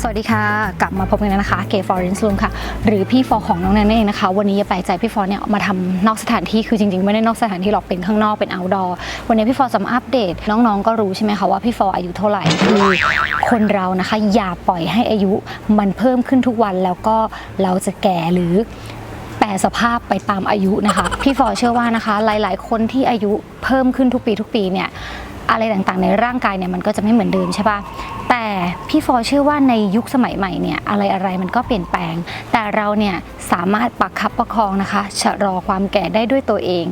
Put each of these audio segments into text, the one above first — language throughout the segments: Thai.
สวัสดีค่ะ กลับมาพบกันแล้วนะคะเกฟอร์เรนซ์ลูมค่ะ หรือพี่ฟอของน้องแนนเองนะคะ วันนี้อย่าไปใจพี่ฟอเนี่ยมาทำนอกสถานที่คือจริงๆ ไม่ได้นอกสถานที่หรอกเป็นข้างนอกเป็น outdoor วันนี้พี่ฟอจะมาอัปเดต น้องๆ ก็รู้ใช่ไหมคะว่าพี่ฟออายุเท่าไหร่คือคนเรานะคะอย่าปล่อยให้อายุมันเพิ่มขึ้นทุกวันแล้วก็เราจะแก่หรือแปรสภาพไปตามอายุนะคะ พี่ฟอเชื่อว่านะคะ หลายๆ คนที่อายุเพิ่มขึ้นทุกปีทุกปีเนี่ยอะไรต่างๆ ในร่างกายเนี่ยมันก็จะไม่เหมือนเดิมใช่ปะ แต่พี่ฟอร์เชื่อว่าในยุคสมัยใหม่เนี่ยอะไรอะไรมันก็เปลี่ยนแปลง แต่เราเนี่ยสามารถประคับประคองนะคะชะลอความแก่ได้ด้วยตัวเอง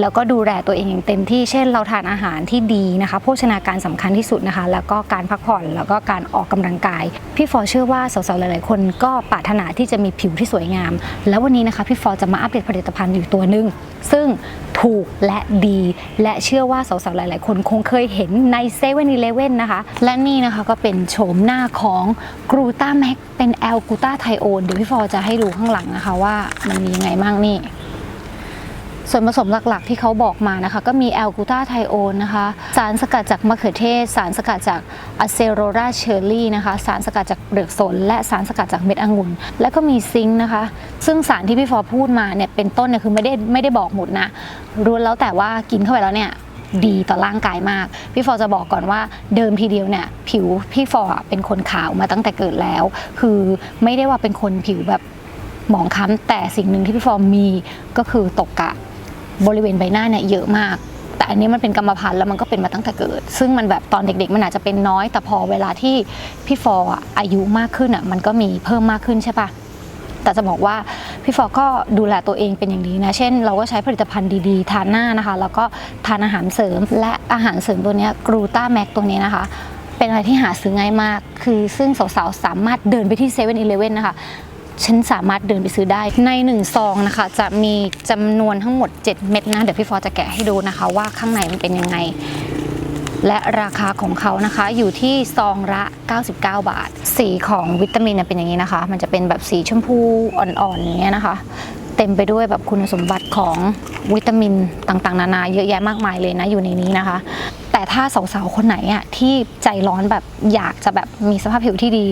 แล้วก็ดูแลตัวเองอย่างเต็มที่ เช่น เราทานอาหารที่ดีนะคะ โภชนาการสำคัญที่สุดนะคะ แล้วก็การพักผ่อน แล้วก็การออกกำลังกาย พี่ฟอเชื่อว่าสาวๆ หลายๆ คนก็ปรารถนาที่จะมีผิวที่สวยงาม แล้ววันนี้นะคะพี่ฟอจะมาอัปเดตผลิตภัณฑ์อยู่ตัวหนึ่งซึ่งถูกและดี และเชื่อว่าสาวๆ หลายๆ คนคงเคยเห็นในเซเว่นอีเลเว่นนะคะ และนี่นะคะก็เป็นโฉมหน้าของกรูตาแม็กเป็นแอลกูตาไทโอนเดี๋ยวพี่ฟอจะให้ดูข้างหลังนะคะว่ามันมียังไงบ้างนี่ ส่วนผสมหลักๆ ที่เขาบอกมานะคะก็มีแอลกูตาไทโอนนะคะ สารสกัดจากมะเขือเทศ สารสกัดจากอะเซโรราเชอร์รี่นะคะสารสกัดจากเปลือกสน และสารสกัดจากเม็ดองุ่น และก็มีซิงค์นะคะ ซึ่งสารที่พี่ฟอพูดมาเนี่ยเป็นต้นเนี่ยคือไม่ได้ไม่ได้บอกหมดนะรู้แล้วแต่ว่ากินเข้าไปแล้วเนี่ยดีต่อร่างกายมาก พี่ฟอจะบอกก่อนว่าเดิมทีเดียวเนี่ยผิวพี่ฟอเป็นคนขาวมาตั้งแต่เกิดแล้ว คือไม่ได้ว่าเป็นคนผิวแบบหมองคล้ำแต่สิ่งหนึ่งที่พี่ฟอมีก็คือตกกะ บริเวณใบหน้าเนี่ยเยอะมาก แต่อันนี้มันเป็นกรรมพันธุ์แล้วมันก็เป็นมาตั้งแต่เกิด ซึ่งมันแบบตอนเด็กๆ มันอาจจะเป็นน้อย แต่พอเวลาที่พี่ฟออายุมากขึ้นอะมันก็มีเพิ่มมากขึ้นใช่ปะแต่จะบอกว่าพี่ฟอก็ดูแลตัวเองเป็นอย่างดีนะ เช่น เราก็ใช้ผลิตภัณฑ์ดีๆ ทานหน้านะคะ แล้วก็ทานอาหารเสริม และอาหารเสริมตัวเนี้ยกรูต้าแม็กตัวนี้นะคะ เป็นอะไรที่หาซื้อง่ายมาก คือซึ่งสาวๆสามารถเดินไปที่เซเว่นอีเลเว่นนะคะ ฉันสามารถเดินไปซื้อได้ใน1ซองนะคะ จะมีจำนวนทั้งหมด 7 เม็ดนะเดี๋ยวพี่ฟอจะแกะให้ดูนะคะ ว่าข้างในมันเป็นยังไง และราคาของเขานะคะอยู่ที่ซองละ 99 บาท สีของวิตามินเป็นอย่างนี้นะคะ มันจะเป็นแบบสีชมพูอ่อนๆอย่างเงี้ยนะคะ เต็มไปด้วยแบบคุณสมบัติของวิตามินต่างๆ นานาเยอะแยะมากมายเลยนะอยู่ในนี้นะคะ แต่ถ้าสาวๆคนไหนอะที่ใจร้อนแบบอยากจะแบบมีสภาพผิวที่ดี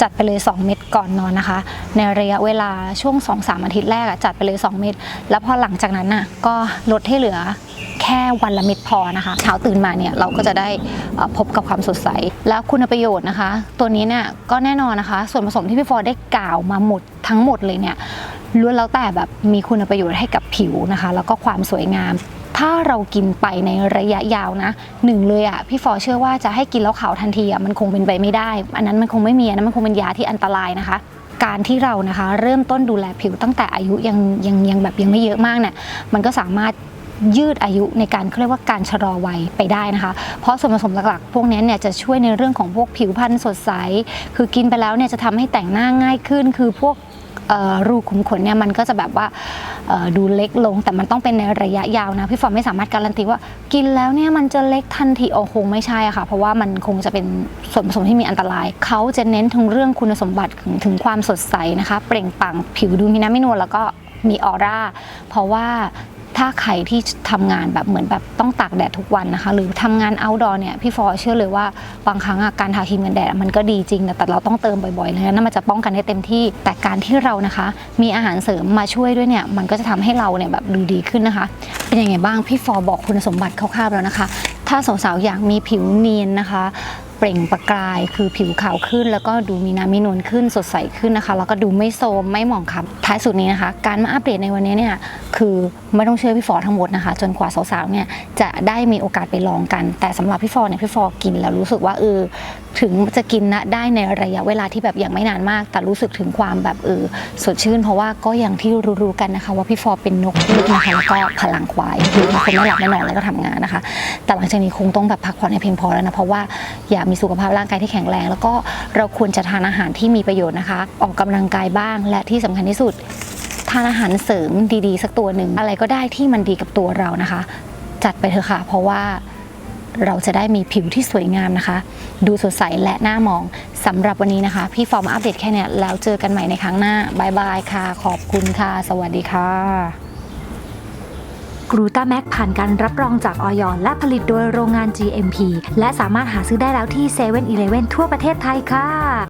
จัดไปเลย 2 เม็ดก่อนนอนนะคะ ในระยะเวลาช่วง 2-3 อาทิตย์แรกอะจัดไปเลย 2 เม็ดแล้วพอหลังจากนั้นน่ะก็ลดให้เหลือแค่วันละเม็ดพอนะคะ เช้าตื่นมาเนี่ยเราก็จะได้พบกับความสดใส แล้วคุณประโยชน์นะคะ ตัวนี้เนี่ยก็แน่นอนนะคะ ส่วนผสมที่พี่ฟอร์ได้กล่าวมาหมดทั้งหมดเลยเนี่ย ล้วนแล้วแต่แบบมีคุณประโยชน์ให้กับผิวนะคะ แล้วก็ความสวยงาม ถ้าเรากินไปในระยะยาวนะหนึ่งเลยอะพี่ฟอเชื่อว่าจะให้กินแล้วขาวทันทีอะมันคงเป็นไปไม่ได้ อันนั้นมันคงไม่มีอันนั้นมันคงเป็นยาที่อันตรายนะคะการที่เรานะคะเริ่มต้นดูแลผิวตั้งแต่อายุยังยังยังแบบยังไม่เยอะมากเนี่ยมันก็สามารถยืดอายุในการเขาเรียกว่าการชะลอวัยไปได้นะคะ เพราะส่วนผสมหลักๆ พวกนี้เนี่ยจะช่วยในเรื่องของพวกผิวพรรณสดใส คือกินไปแล้วเนี่ยจะทำให้แต่งหน้าง่ายขึ้น คือพวก รูขุมขนเนี่ยมันก็จะแบบว่าดูเล็กลง แต่มันต้องเป็นในระยะยาวนะพี่ฟอร์มไม่สามารถการันตีว่ากินแล้วเนี่ยมันจะเล็กทันทีโอ้คงไม่ใช่ค่ะ เพราะว่ามันคงจะเป็นส่วนผสมที่มีอันตราย เขาจะเน้นถึงเรื่องคุณสมบัติถึงถึงความสดใสนะคะ เปล่งปลั่งผิวดูมีน้ำไม่นวลแล้วก็มีออร่าเพราะว่า ถ้าใครที่ทำงานแบบเหมือนแบบต้องตากแดดทุกวันนะคะ หรือทำงาน outdoor เนี่ยพี่ฟอเชื่อเลยว่าบางครั้งการทาครีมกันแดดมันก็ดีจริง แต่เราต้องเติมบ่อยๆเลยนะมันจะป้องกันได้เต็มที่ แต่การที่เรานะคะ มีอาหารเสริมมาช่วยด้วยเนี่ยมันก็จะทำให้เราเนี่ยแบบดูดีขึ้นนะคะ เป็นยังไงบ้างพี่ฟอบอกคุณสมบัติคร่าวๆแล้วนะคะ ถ้าสาวๆอยากมีผิวเนียนนะคะ เปล่งประกาย คือผิวขาวขึ้น แล้วก็ดูมีน้ำมีนวลขึ้นสดใสขึ้นนะคะ แล้วก็ดูไม่โทรมไม่หมองคล้ำท้ายสุดนี้นะคะ การมาอัปเดตในวันนี้เนี่ยคือไม่ต้องเชื่อพี่ฟอร์ทั้งหมดนะคะ จนกว่าสาวๆเนี่ยจะได้มีโอกาสไปลองกัน แต่สำหรับพี่ฟอร์เนี่ยพี่ฟอร์กินแล้วรู้สึกว่าเออ ถึงจะกินนะได้ในระยะเวลาที่แบบยังไม่นานมาก แต่รู้สึกถึงความแบบเออสดชื่น เพราะว่าก็อย่างที่รู้ๆกันนะคะ ว่าพี่ฟอร์เป็นนกพูกนะคะแล้วก็พลังควายคือเป็นคนไม่หลับไม่นอนแล้วก็ทำงานนะคะ แต่หลังจากนี้คงต้องแบบพักผ่อนให้เพียงพอแล้วนะเพราะว่าอยากมีสุขภาพร่างกายที่แข็งแรง แล้วก็เราควรจะทานอาหารที่มีประโยชน์นะคะ ออกกำลังกายบ้างและที่สำคัญที่สุดทานอาหารเสริมดีๆ สักตัวหนึ่งอะไรก็ได้ที่มันดีกับตัวเรานะคะ จัดไปเถอะค่ะ เพราะว่า เราจะได้มีผิวที่สวยงามนะคะ ดูสดใสและน่ามองสำหรับวันนี้นะคะ พี่ฟอร์มอัปเดตแค่นี้แล้วเจอกันใหม่ในครั้งหน้าบายบายค่ะ ขอบคุณค่ะ สวัสดีค่ะกรูตาแม็กผ่านการรับรองจากออยและผลิตโดยโรงงาน GMP และสามารถหาซื้อได้แล้วที่7 e เ e ่ e อทั่วประเทศไทยค่ะ